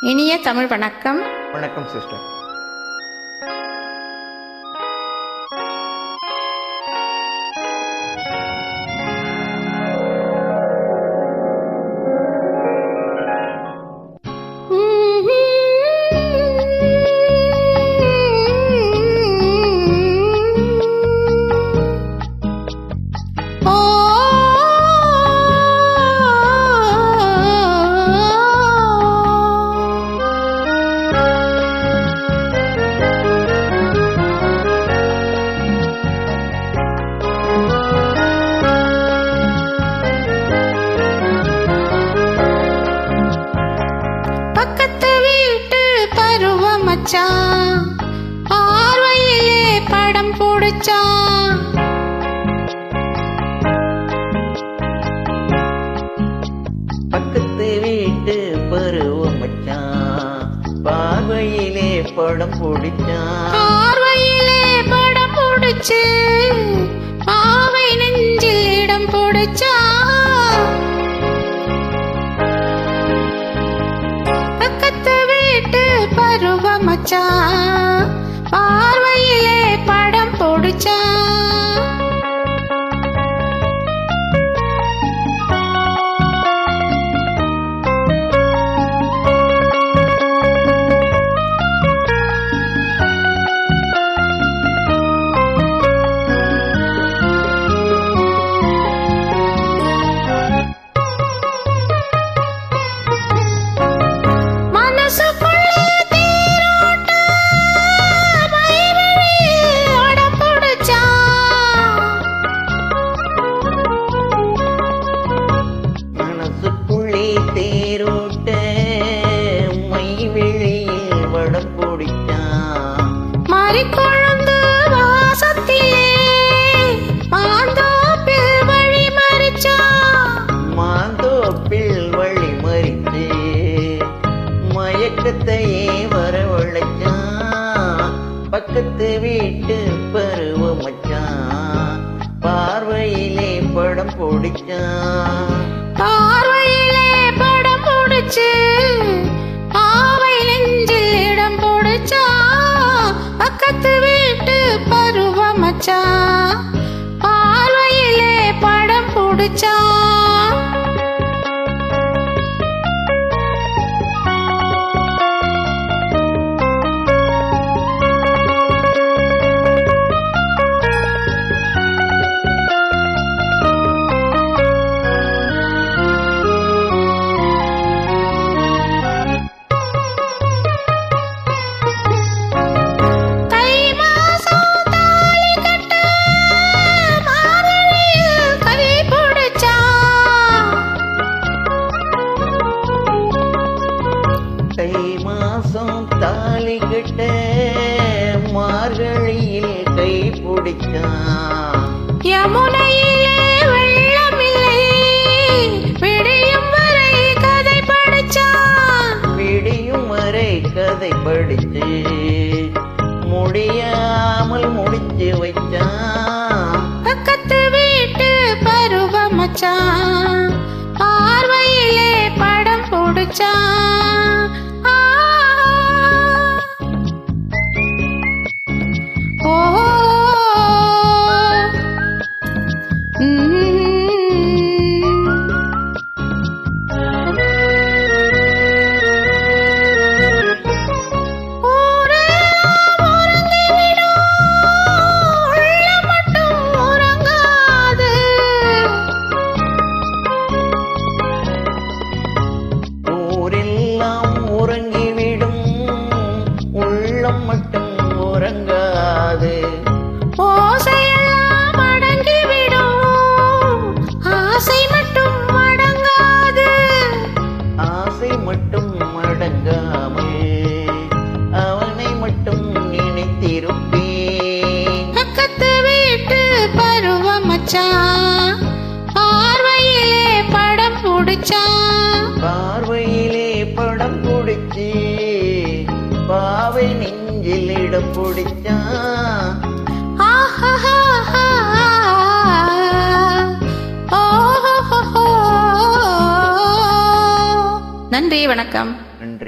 இனிய தமிழ் வணக்கம். வணக்கம் சிஸ்டர் பருவ மச்சான் பார்வையிலே படம் பிடிச்சான் பக்கத்து வீட்டு பருவ மச்சான் பார்வையிலே படம் பிடிச்சான் பார்வையிலே படம் பிடிச்சு. பருவ மச்சான். பார்வையிலே படம் பிடிச்சான். பிடிச்சான் மறிக்கொழுந்து வாசத்திலே மாந்தோப்பில் வழி மறிச்சான். மாந்தோப்பில் வழி மறித்து மயக்கத்தையே வரவழைச்சான். பக்கத்து வீட்டு பருவ மச்சான் பார்வையிலே படம் பிடிச்சான். பார்வையிலே படம் பிடிச்சு படம் பிடிச்சான் யமுனையிலே வெள்ளமில்லை. விடியும் வரை கதை படிச்சான். விடியும் வரை கதை படிச்சு முடியாமல் முடிச்சு வைச்சான் பக்கத்து வீட்டு பருவ மச்சான். பார்வையிலே படம் பிடிச்சான். மச்சான் பார்வையிலே படம் பிடிச்சான் பார்வையிலே படம் பிடிச்சி பாவை நெஞ்சில் இடம் பிடிச்சான். நன்றி வணக்கம். நன்றி.